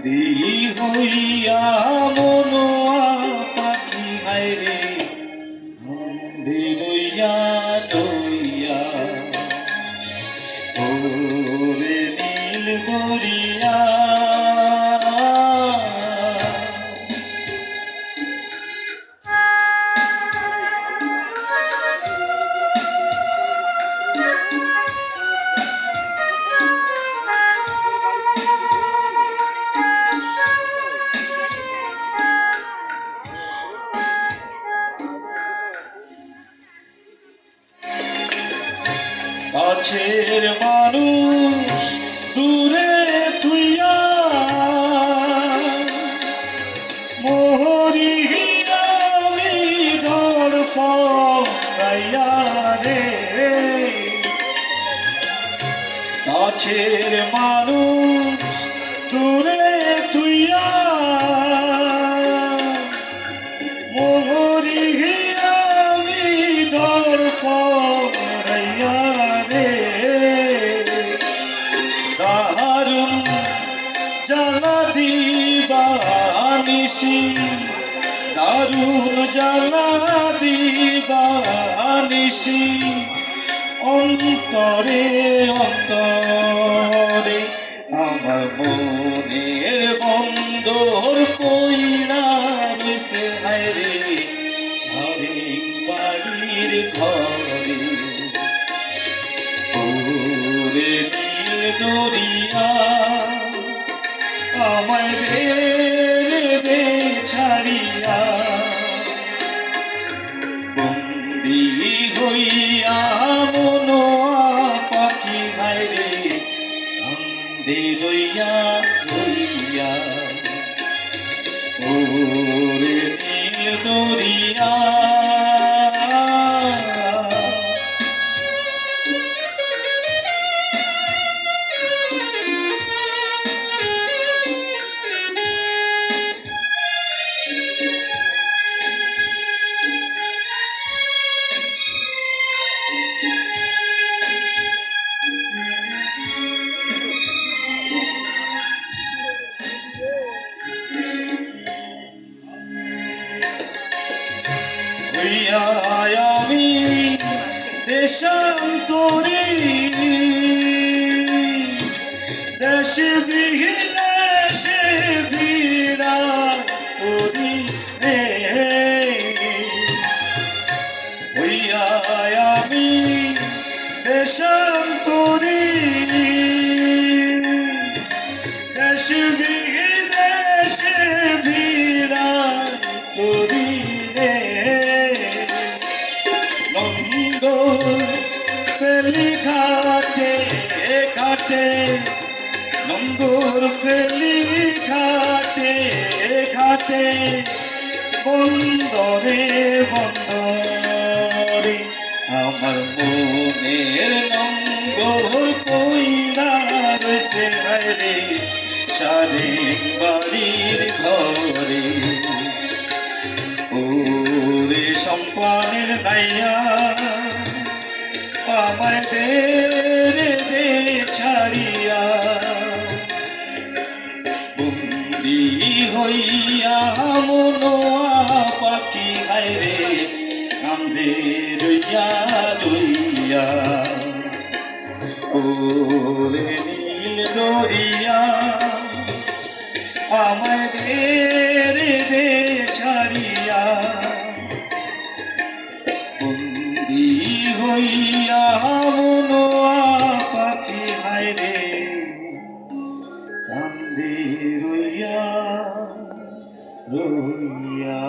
বন্দি হইয়া মনোয়া পাখি হায় রে হইয়া রইয়া কাছের মানুষ দূরে তুইয়া মোহরি আমি ধর রে। কাছের মানুষ দূরে তুইয়া নিশি দারুণ জ্বালা দিবা নিশি অন্তরে অন্তরে আমার মনের বন্দর কইরা মিশে রে ঝরে বাড়ির ঘরে। নীল পাখি হায় রইয়া রইয়া হইয়া আমি দেশান্তরি। দেশ বিহীন সে ভিড়া করি আমি দেশান্তরী। ঘাটে নন্দর পেলি ঘাটে ঘাটে, বন্দরে বন্দরে আমার মনের নন্দর কইরা রয়েছে রে চারে বাড়ির ঘরে। ওরে সম্পানের নাইয়া আমায় দে রে দে। ছাড়িয়া বন্দি হইয়া মনোয়া পাখি হাইরে কান্দে রইয়া রইয়া ওরে নীল দরিয়া আমায় রে। কান্দে রইয়া রইয়া।